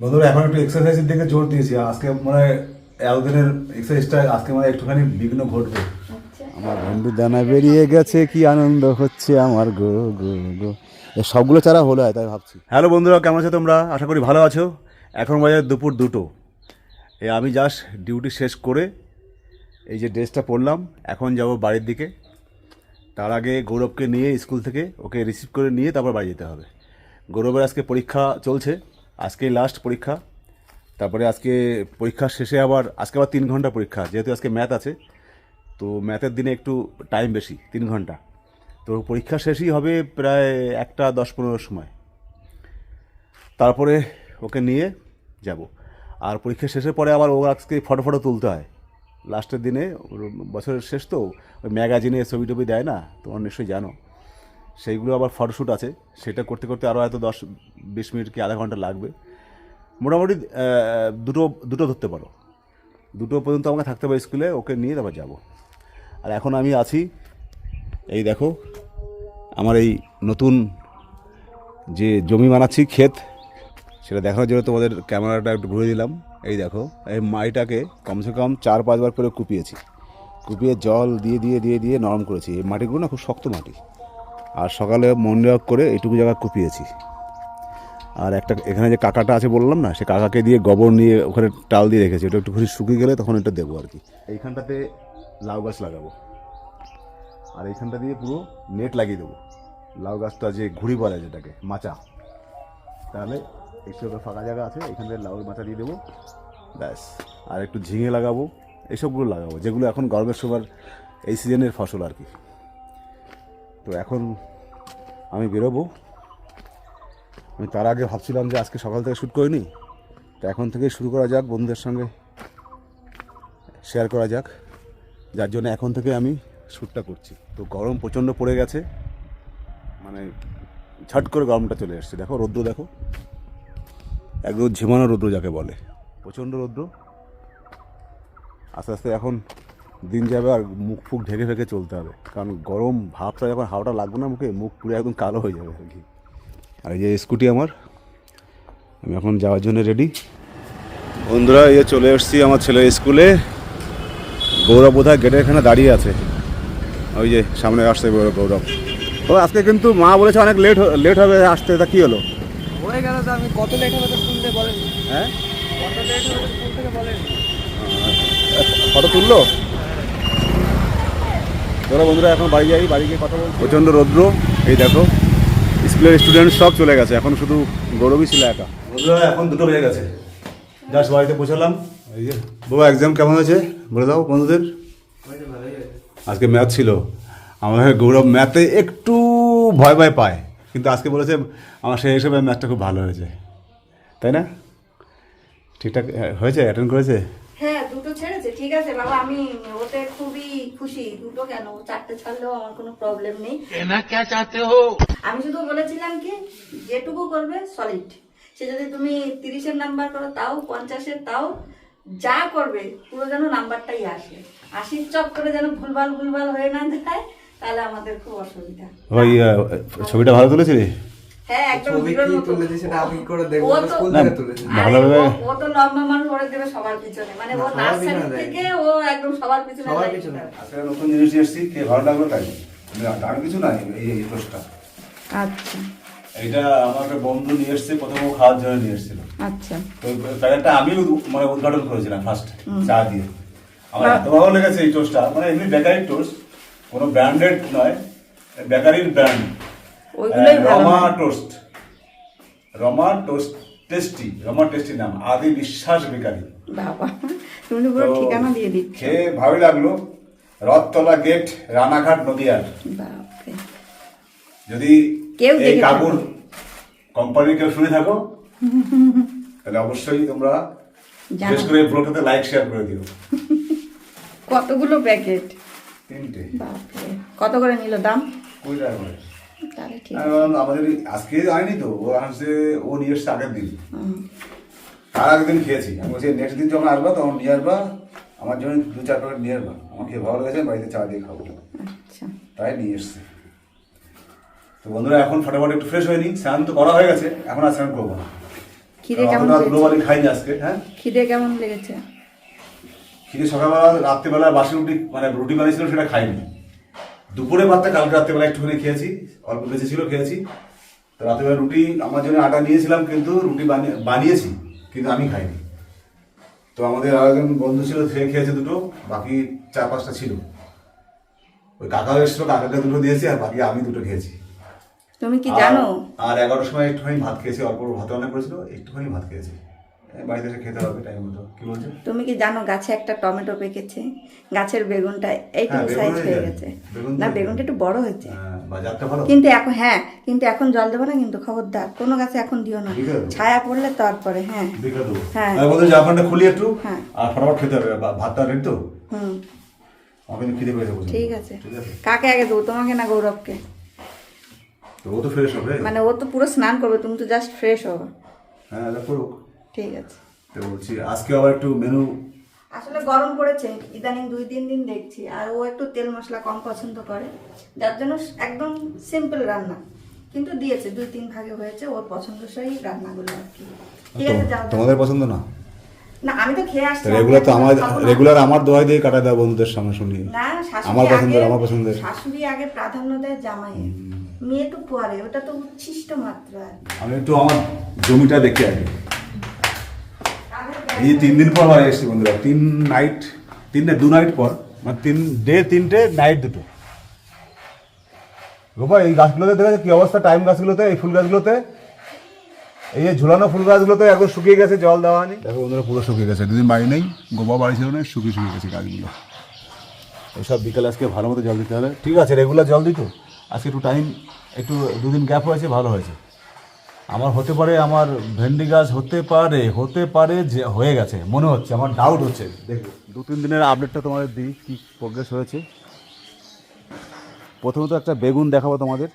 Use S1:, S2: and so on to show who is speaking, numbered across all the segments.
S1: বন্ধুরা এখন একটু এক্সারসাইজের দিকে জোর দিয়েছি। আজকে মানে এতদিনের এক্সারসাইজটা আজকে মানে একটুখানি বিঘ্ন ঘটবে।
S2: আমার বন্ধু দানা বেরিয়ে গেছে কি আনন্দ হচ্ছে আমার গো গো গো। সবগুলো চারা হলো তাই ভাবছি।
S1: হ্যালো বন্ধুরা কেমন আছো তোমরা? আশা করি ভালো আছো। এখন বাজার দুপুর দুটো। এই আমি জাস্ট ডিউটি শেষ করে এই যে ড্রেসটা পরলাম এখন যাব বাড়ির দিকে। তার আগে গৌরবকে নিয়ে স্কুল থেকে ওকে রিসিভ করে নিয়ে তারপর বাড়ি যেতে হবে। গৌরবের আজকে পরীক্ষা চলছে। আজকেই লাস্ট পরীক্ষা। তারপরে আজকে পরীক্ষা শেষে আবার, আজকে আবার তিন ঘণ্টা পরীক্ষা, যেহেতু আজকে ম্যাথ আছে, তো ম্যাথের দিনে একটু টাইম বেশি, তিন ঘণ্টা। তো পরীক্ষা শেষই হবে প্রায় একটা দশ পনেরোর সময়। তারপরে ওকে নিয়ে যাব। আর পরীক্ষা শেষের পরে আবার ও আজকে ফটো ফটো তুলতে হয়। লাস্টের দিনে, বছরের শেষ তো, ওই ম্যাগাজিনে ছবি টবি দেয় না, তোমার নিশ্চয়ই জানো। সেইগুলো আবার ফটোশ্যুট আছে। সেটা করতে করতে আরও হয়তো দশ, বিশ মিনিট কি আধা ঘণ্টা লাগবে। মোটামুটি দুটো দুটো ধরতে পারো। দুটো পর্যন্ত আমাকে থাকতে হবে স্কুলে, ওকে নিয়ে তারপর যাব। আর এখন আমি আছি, এই দেখো, আমার এই নতুন যে জমি বানাচ্ছি ক্ষেত, সেটা দেখানোর জন্য তোমাদের ক্যামেরাটা একটু ঘুরে দিলাম। এই দেখো, এই মাটিটাকে কমসে কম চার, পাঁচবার করে কুপিয়েছি। কুপিয়ে জল দিয়ে দিয়ে দিয়ে দিয়ে নরম করেছি। এই মাটিগুলো না খুব শক্ত মাটি। আর সকালে মনরেক করে এইটুকু জায়গা কুপিয়েছি। আর একটা এখানে যে কাকাটা আছে বললাম না, সে কাকাকে দিয়ে গোবর নিয়ে ওখানে টাল দিয়ে রেখেছি। ওটা একটু একটুখানি শুকিয়ে গেলে তখন এটা দেবো আর কি। এইখানটাতে লাউ গাছ লাগাবো। আর এইখানটা দিয়ে পুরো নেট লাগিয়ে দেবো। লাউ গাছটা যে ঘুড়ি বলে যেটাকে, মাচা। তাহলে একটু একটা ফাঁকা জায়গা আছে এখানটায় লাউয়ের মাচা দিয়ে দেবো। ব্যাস। আর একটু ঝিঙে লাগাবো এইসবগুলো লাগাবো, যেগুলো এখন গরমের সময় এই সিজনের ফসল আর কি। তো এখন আমি বেরোবো। আমি তার আগে ভাবছিলাম যে আজকে সকাল থেকে শ্যুট করিনি। তো এখন থেকেই শুরু করা যাক, বন্ধুদের সঙ্গে শেয়ার করা যাক। যার জন্য এখন থেকে আমি শ্যুটটা করছি। তো গরম প্রচণ্ড পড়ে গেছে। মানে ছট করে গরমটা চলে এসছে। দেখো, রৌদ্র দেখো। একদম ঝিমানো রৌদ্র যাকে বলে। প্রচণ্ড রৌদ্র। আস্তে আস্তে এখন দিন যাবে আর মুখ ফুক ঢেকে ফেকে চলতে হবে। কারণ গরম ভাবটা যখন হাওয়াটা লাগবে না মুখে মুখ পুরো একদম কালো হয়ে যাবে আর কি। আর এই যে স্কুটি আমার আমি এখন যাওয়ার জন্য রেডি বন্ধুরা এই যে চলে এসেছি আমার ছেলের স্কুলে। গৌরব বোধহয় গেটের এখানে দাঁড়িয়ে আছে। ওই যে সামনে আসছে গৌরব গৌরব। ও আজকে কিন্তু মা বলেছে অনেক লেট লেট হবে আসতে তা কি হলো?
S3: হয়ে গেল তো আমি কত লেট হবে তো শুনতে বলেন।
S1: হ্যাঁ?
S3: কত লেট হবে তো স্কুল থেকে বলেন।
S1: ফটো তুললো? ধরো বন্ধুরা এখন বাড়ি যাই বাড়ি গিয়ে কথা বলছি। প্রচণ্ড রৌদ্র। এই দেখো স্কুলের স্টুডেন্ট সব চলে গেছে এখন শুধু গৌরবই ছিল একা। বন্ধুরা এখন দুটো বেজে গেছে। জাস্ট বাড়িতে পৌঁছালাম। এই যে বাবা এক্সাম কেমন হয়েছে? বলে দাও বন্ধুদের। আজকে ম্যাথ ছিল। আমাদের গৌরব ম্যাথে একটু ভয় ভয় পায়। কিন্তু আজকে বলেছে আমার সেই হিসেবে ম্যাথটা খুব ভালো হয়েছে। তাই না? ঠিকঠাক হ্যাঁ, হয়েছে অ্যাটেন্ড করেছে?
S4: ঠিক আছে বাবা আমি ওতে খুবই খুশি। দুটো কেন? চারটে ছাড়লেও আমার কোনো প্রবলেম নেই।
S3: কে চাতে হো?
S4: আমি শুধু বলেছিলাম কি যেটুকু করবে সলিড সে যদি তুমি তিরিশের নাম্বার করো তাও পঞ্চাশের তাও যা করবে পুরো যেন নাম্বারটাই আসে। আশির চক করে যেন ভুলভাল ভুলভাল হয়ে না যায় তাহলে আমাদের খুব অসুবিধা।
S1: ভাই ছবিটা ভালো তুলেছিলি?
S4: হ্যাঁ মানে
S1: নতুন জিনিস কে ভালো লাগল তাই। আর কিছু নাই এই
S4: আচ্ছা।
S1: আমার একটা বন্ধু নিয়ে এসেছে প্রথম ও খাওয়ার জন্য নিয়ে এসেছিল।
S4: আচ্ছা।
S1: তো প্যাকেটটা আমি মানে উদ্ঘাটন করেছিলাম ফার্স্ট চা দিয়ে। আমার এত ভালো লেগেছে এই টোস্টটা মানে এমনি বেকারির টোস্ট কোনো ব্র্যান্ডেড নয় বেকারির ব্র্যান্ড
S4: ওইগুলোই ভালো
S1: Roma toast. Roma toast tasty Roma tasty নাম আদি বিশ্বাস বেকারি
S4: বাবা তুমি পুরো ঠিকানা দিয়ে দিচ্ছ।
S1: খেয়ে লাগল। রথতলা গেট রানাঘাট নদিয়ার। যদি
S4: কেউ
S1: এই কাকুর কোম্পানি কেউ শুনে থাকো তাহলে অবশ্যই তোমরা। বিশেষ করে ব্লগটাতে লাইক শেয়ার করে দিও।
S4: কতগুলো প্যাকেট?
S1: তিনটে।
S4: বাপরে। কত করে নিল দাম?
S1: কুড়ি টাকা করে। আমাদের আজকে তো ও আসছে ও নিয়ে এসছে আগের দিন।
S4: হুম।
S1: তার আগের দিন খেয়েছি। আমি বলছি নেক্সট দিন যখন আসবা তখন নিয়ে আসবা আমার জন্য দু চার প্যাকেট নিয়ে আসবা। আমার খেয়ে ভালো লেগেছে বাড়িতে চা দিয়ে খাব।
S4: আচ্ছা।
S1: তাই নিয়ে এসছে। তো বন্ধুরা এখন ফটাফট একটু ফ্রেশ হয়নি স্নান তো করা হয়ে গেছে এখন আর স্নান করব না।
S4: খিদে কেমন?
S1: খাইনি আজকে হ্যাঁ?
S4: খিদে কেমন লেগেছে?
S1: খিদে সকালবেলা রাত্রেবেলা বাসি রুটি মানে রুটি বানিয়েছিল সেটা খাইনি। দুপুরে ভাতটা কালকে রাত্রেবেলা একটুখানি খেয়েছি অল্প বেঁচে ছিল খেয়েছি। তো রাত্রেবেলা রুটি আমার জন্য আটা নিয়েছিলাম কিন্তু রুটি বানিয়ে বানিয়েছি কিন্তু আমি খাইনি। তো আমাদের আর একজন বন্ধু ছিল সে খেয়েছে দুটো বাকি চার পাঁচটা ছিল। ওই কাকা এসেছিল কাকাকে দুটো দিয়েছি আর বাকি আমি দুটো খেয়েছি।
S4: তুমি কি জানো?
S1: আর এগারোটার সময় একটুখানি ভাত খেয়েছি অল্প ভাত রান্না করেছিল একটুখানি ভাত খেয়েছি। বাড়িতে এসে খেতে হবে টাইম মতো কি বলছো?
S4: তুমি কি জানো গাছে একটা টমেটো পেকেছে? গাছের বেগুনটা এইটুকু
S1: হ্যাঁ,
S4: সাইজ
S1: হয়ে
S4: গেছে। না বেগুনটা একটু বড় হয়েছে।
S1: হ্যাঁ,
S4: কিন্তু এখন হ্যাঁ কিন্তু এখন জল দেবো না কিন্তু খবরদার। কোনো গাছে এখন দিও না। ছায়া পড়লে তারপরে হ্যাঁ। হ্যাঁ।
S1: বলতে খুলি একটু
S4: হ্যাঁ।
S1: আর ফটাফট খেতে হবে। ভাতটা রেডি তো?
S4: হুম।
S1: আমাকে খিদে প্রচুর।
S4: ঠিক আছে। কাকে আগে দেবো? তোমাকে না গৌরবকে?
S1: তো ও তো ফ্রেশ হবে।
S4: মানে ও তো পুরো স্নান করবে তুমি তো জাস্ট ফ্রেশ হবে
S1: হ্যাঁ করুক।
S4: ঠিক আছে।
S1: তো বলছি আজকে আবার একটু মেনু
S4: আসলে গরম পড়েছে ইদানিং দুই তিন দিন দেখছি আর ও একটু তেল মশলা কম পছন্দ করে যার জন্য একদম সিম্পল রান্না কিন্তু দিয়েছে দুই তিন ভাগে হয়েছে ওর পছন্দসই রান্নাগুলো আর কি। ঠিক আছে যাও।
S2: তোমাদের পছন্দ না?
S4: না আমি তো খেয়ে আসছি
S2: রেগুলার তো আমার রেগুলার আমার দিয়ে কাটা দেয় বন্ধুদের সামনে শুনি
S4: না
S2: আমার পছন্দের
S4: আগে-
S2: আমার পছন্দের।
S4: শাশুড়ি আগে প্রাধান্য দেয় জামাইয়ের। মেয়ে তো পরে ওটা তো উচ্ছিষ্ট মাত্র। আর
S1: আমি একটু আমার জমিটা দেখে আগে। এই তিন দিন পর বাড়ি এসেছি বন্ধুরা। তিন নাইট তিন দু নাইট পর মানে তিন ডে তিনটে নাইট দুটো। গোপা এই গাছগুলোতে দেখেছ কি অবস্থা টাইম গাছগুলোতে এই ফুল গাছগুলোতে? এই যে ঝুলানো ফুল গাছগুলোতে একদম শুকিয়ে গেছে জল দেওয়া হয়নি। দেখো বন্ধুরা পুরো শুকিয়ে গেছে দুদিন বাড়ি নেই গোপা বাড়ি ছিল না শুকিয়ে শুকিয়ে গেছে গাছগুলো। এইসব বিকালে আজকে ভালো মতো জল দিতে হবে ঠিক আছে রেগুলার জল দিত। আজকে একটু টাইম একটু দুদিন গ্যাপ হয়েছে ভালো হয়েছে। আমার হতে পারে আমার ভেন্ডি গাছ হতে পারে হতে পারে যে হয়ে গেছে, মনে হচ্ছে, আমার ডাউট হচ্ছে। দেখো দু তিন দিনের আপডেটটা তোমাদের দিই, কী প্রোগ্রেস হয়েছে। প্রথমত একটা বেগুন দেখাবো তোমাদের।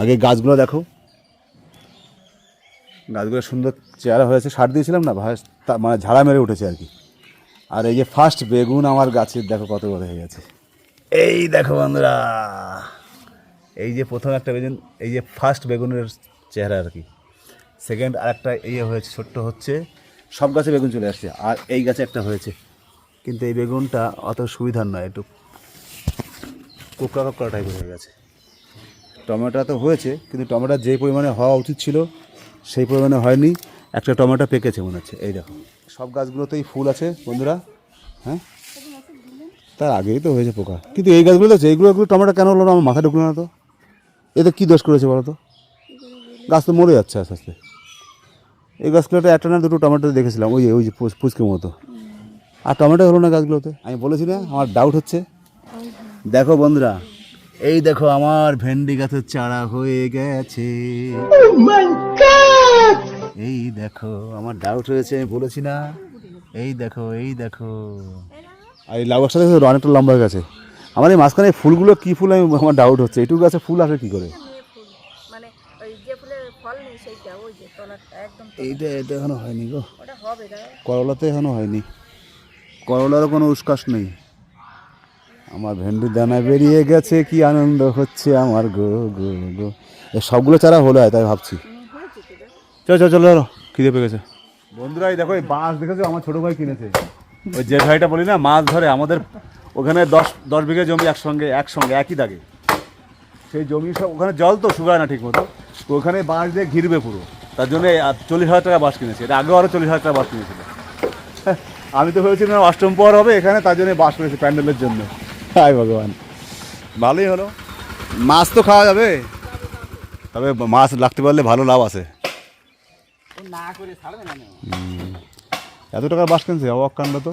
S1: আগে গাছগুলো দেখো। গাছগুলো সুন্দর চেহারা হয়েছে। সার দিয়েছিলাম না মানে ঝাড়া মেরে উঠেছে আর কি। আর এই যে ফার্স্ট বেগুন আমার গাছের দেখো কত বড় হয়ে গেছে। এই দেখো বন্ধুরা। এই যে প্রথম একটা বেগুন, এই যে ফার্স্ট বেগুনের চেহারা আর কি। সেকেন্ড আর একটা ইয়ে হয়েছে, ছোট্ট হচ্ছে, সব গাছে বেগুন চলে আসছে, আর এই গাছে একটা হয়েছে। কিন্তু এই বেগুনটা অত সুবিধার নয়, একটু কোকড়া কোকড়া টাইপের হয়ে গেছে। টমেটো তো হয়েছে, কিন্তু টমেটো যে পরিমাণে হওয়া উচিত ছিল, সেই পরিমাণে হয়নি। একটা টমেটো পেকেছে মনে হচ্ছে, এই দেখো। সব গাছগুলোতেই ফুল আছে, বন্ধুরা হ্যাঁ? তার আগেই তো হয়েছে পোকা। কিন্তু এই গাছগুলো তো এইগুলো টমেটো কেন হলো না? আমার মাথা ঢুকলো না তো। এতে কী দোষ করেছে বলো তো? গাছ তো মরে যাচ্ছে আস্তে আস্তে। এই গাছগুলোতে একটা না দুটো টমেটো দেখেছিলাম, ওই ওই যে পুচ- পুচকের মতো। আর টমেটো হলো না গাছগুলোতে? আমি বলেছি না, আমার ডাউট হচ্ছে। দেখো বন্ধুরা, এই দেখো আমার ভেন্ডি গাছের চারা হয়ে গেছে। এই দেখো, আমার ডাউট হয়েছে, আমি বলেছি না। এই দেখো এই দেখো। আর এই লাউ গাছটা অনেকটা লম্বা গেছে। আমার এই মাঝখানে এই ফুলগুলো কী ফুল আমি আমার ডাউট হচ্ছে। এইটুকু গাছে ফুল আসে কী করে?
S4: মানে ওই যে ফুলের ফল নেই সেইটা ওই যে তলাটা একদম
S2: এইটা এটা এখনও হয়নি গো।
S4: ওটা হবে
S2: করলাতে এখনও হয়নি। করলারও কোনো উৎকর্ষ নেই। আমার ভেন্ডির দানা বেরিয়ে গেছে কি আনন্দ হচ্ছে আমার গো গো গো। এ সবগুলো চারা হলো হয় তাই ভাবছি। চলো চলো চলো চলো খিদে পেয়ে গেছে। বন্ধুরা এই দেখো এই বাঁশ দেখেছ? আমার ছোটো ভাই কিনেছে। ওই যে ভাইটা বলি না মাছ ধরে আমাদের ওখানে দশ দশ বিঘা জমি একসঙ্গে একসঙ্গে একই দাগে। সেই জমি সব ওখানে জল তো শুকায় না ঠিক মতো তো ওখানে বাঁশ দিয়ে ঘিরবে পুরো। তার জন্য চল্লিশ হাজার টাকা বাঁশ কিনেছে। এটা আগেও আরও চল্লিশ হাজার টাকা বাঁশ কিনেছিল। আমি তো ভেবেছিলাম অষ্টম পর হবে এখানে তার জন্য বাস করেছি প্যান্ডেলের জন্য। হায় ভগবান। ভালোই হলো। মাছ তো খাওয়া যাবে। তবে মাছ লাগতে পারলে ভালো লাভ আছে।
S3: না করে
S2: এত টাকার বাস কিনছে? অবাক কাণ্ড তো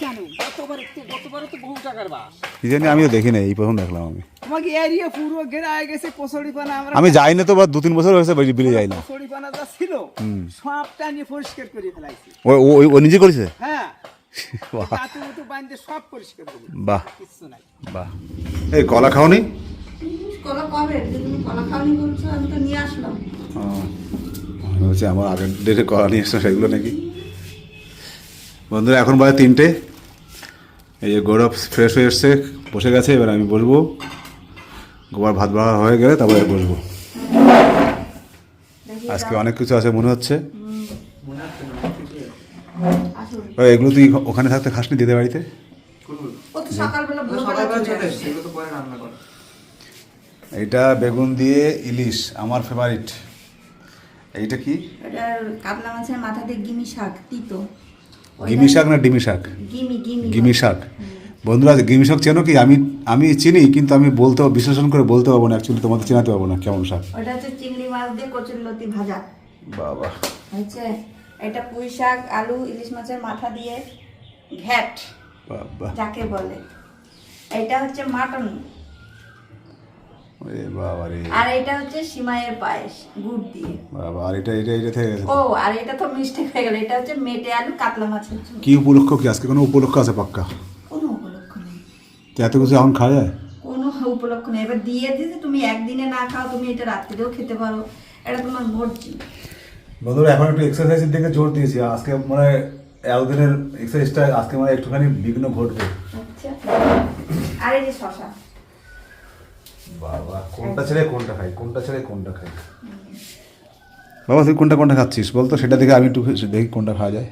S3: কেন গতবার গতবার তো বহু টাকার বাস
S2: কি জানি আমিও দেখি না এই প্রথম দেখলাম আমি।
S3: আমাকে এরিয়া পুরো ঘেরায় গেছে কচড়ি আমরা
S2: আমি যাই না তো বা দু তিন বছর হয়েছে বেরিয়ে যাই না।
S3: কচড়ি যা ছিল সবটা নিয়ে পরিষ্কার করে ফেলাইছি।
S2: ও ও- ও- ও নিজে করেছে?
S3: হ্যাঁ।
S2: বাহ।
S3: কাতু সব পরিষ্কার
S2: বাহ। বাহ। এই কলা খাওনি?
S4: কলা কবে তুমি কলা খাওয়ানি বলছো আমি তো নিয়ে আসলাম।
S2: হচ্ছে আমার আগের ডেটে করা নিয়ে এসছে সেগুলো নাকি? বন্ধুরা এখন বাজে তিনটে। এই যে গৌরব ফ্রেশ হয়ে এসছে বসে গেছে এবার আমি বসবো। গোবার ভাত ভাড়া হয়ে গেলে তারপরে বসবো।
S1: আজকে অনেক কিছু আছে মনে হচ্ছে।
S3: মনে
S1: এগুলো তুই ওখানে থাকতে খাসনি দিদের বাড়িতে? এইটা বেগুন দিয়ে ইলিশ আমার ফেভারিট এইটা কি?
S4: এটা কাতলা মাছের মাথা দিয়ে গিমি শাক তিতো।
S1: গিমি শাক না ডিমি শাক?
S4: গিমি
S1: শাক। বন্ধুরা গিমি শাক চেনো কি? আমি আমি চিনি কিন্তু আমি বলতে বিশ্লেষণ করে বলতে পারব না অ্যাকচুয়ালি তোমাদের চেনাতে পারব না কেমন শাক।
S4: ওটা হচ্ছে চিংড়ি মাছ দিয়ে কচুর লতি ভাজা।
S1: বাবা।
S4: হচ্ছে এটা পুঁই শাক আলু ইলিশ মাছের মাথা দিয়ে ঘ্যাট
S1: বাবা।
S4: যাকে বলে। এটা হচ্ছে মাটন। আর এটা হচ্ছে সিমাইয়ের পায়েস গুড় দিয়ে।
S1: বাবা আর এটা এটা এটা থেকে গেছে।
S4: ও আর এটা তো মিষ্টি হয়ে গেল এটা হচ্ছে মেটে আলু কাতলা মাছের ঝোল।
S1: কি উপলক্ষ কি? আজকে কোনো উপলক্ষ আছে পাক্কা?
S4: কোনো উপলক্ষ নেই।
S1: তো এত কিছু এখন খাওয়া যায়?
S4: কোনো উপলক্ষ নেই। এবার দিয়ে দিতে তুমি একদিনে না খাও তুমি এটা রাত্রিতেও খেতে পারো। এটা তোমার মর্জি।
S1: বন্ধুরা এখন একটু এক্সারসাইজের দিকে জোর দিয়েছি। আজকে মানে এতদিনের এক্সারসাইজটা আজকে মানে একটুখানি বিঘ্ন ঘটবে।
S4: আচ্ছা। আর এই যে শশা।
S1: বাবা কোনটা ছেড়ে কোনটা খাই কোনটা ছেড়ে কোনটা খাই? বাবা তুই কোনটা কোনটা খাচ্ছিস? বল তো সেটা দেখে আমি একটু দেখি কোনটা খাওয়া যায়।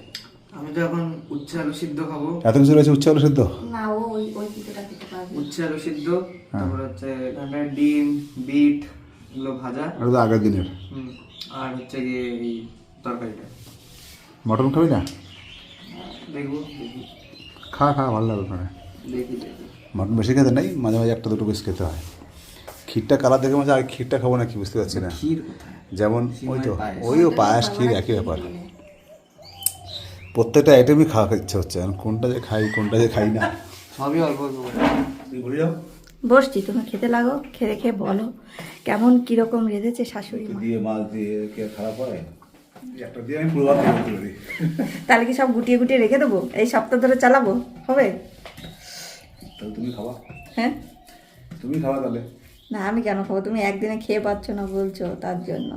S3: আমি তো এখন উচ্ছে আলু সিদ্ধ খাব।
S1: এত কিছু রয়েছে উচ্চ আলু সিদ্ধ?
S4: না ও ওই ওই পিঠেটা খেতে পারবে।
S3: উচ্ছে আলু সিদ্ধ তারপর হচ্ছে এখানে ডিম বিট এগুলো ভাজা।
S1: এটা তো আগের দিনের।
S3: হুম, আর হচ্ছে গিয়ে এই তরকারিটা।
S1: মটন খাবি না?
S3: দেখব
S1: খা খা ভালো লাগবে ওখানে।
S3: দেখি দেখি।
S1: মটন বেশি খেতে নাই মাঝে মাঝে একটা দুটো পিস খেতে হয়। ক্ষীরটা কালার দেখে মাঝে আর ক্ষীরটা খাব না কি বুঝতে পারছি না।
S3: ক্ষীর
S1: যেমন ওই তো। ওইও পায়াস ক্ষীর একই ব্যাপার। প্রত্যেকটা আইটেমই খাওয়া ইচ্ছে হচ্ছে এখন কোনটা যে খাই কোনটা যে খাই না।
S3: সবই অল্প
S1: যাও।
S4: বসছি তুমি খেতে লাগো খেয়ে খেয়ে বলো কেমন কীরকম রেঁধেছে শাশুড়ি
S1: দিয়ে মাছ দিয়ে কে খারাপ হয়? খেতে
S4: তাহলে কি সব গুটিয়ে গুটিয়ে রেখে দেবো? এই সপ্তাহ ধরে চালাবো? হবে?
S1: তুমি খাওয়া
S4: হ্যাঁ?
S1: তুমি খাওয়া তাহলে।
S4: না আমি কেন খাব? তুমি একদিনে খেয়ে পাচ্ছ না বলছো তার জন্য।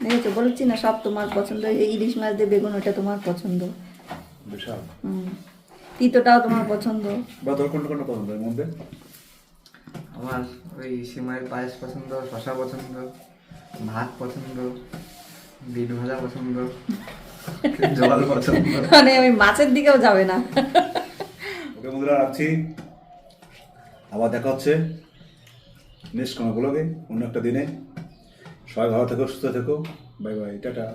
S4: দেখেছ? বলছি না সব তোমার পছন্দ। এই ইলিশ মাছ দিয়ে বেগুন ওটা তোমার পছন্দ।
S1: বিশাল।
S4: হুম। তিতোটাও তোমার পছন্দ।
S1: বা তোর কোনটা কোনটা পছন্দ এর মধ্যে?
S3: আমার ওই সিমাইয়ের পায়েস পছন্দ শশা পছন্দ ভাত পছন্দ বিট ভাজা পছন্দ জল পছন্দ।
S4: মানে আমি মাছের দিকেও যাবে না।
S1: ওকে বন্ধুরা রাখছি। আবার দেখা হচ্ছে। নেক্সট কোনো ব্লগে অন্য একটা দিনে। সবাই ভালো থেকো সুস্থ থেকো। Bye bye tata.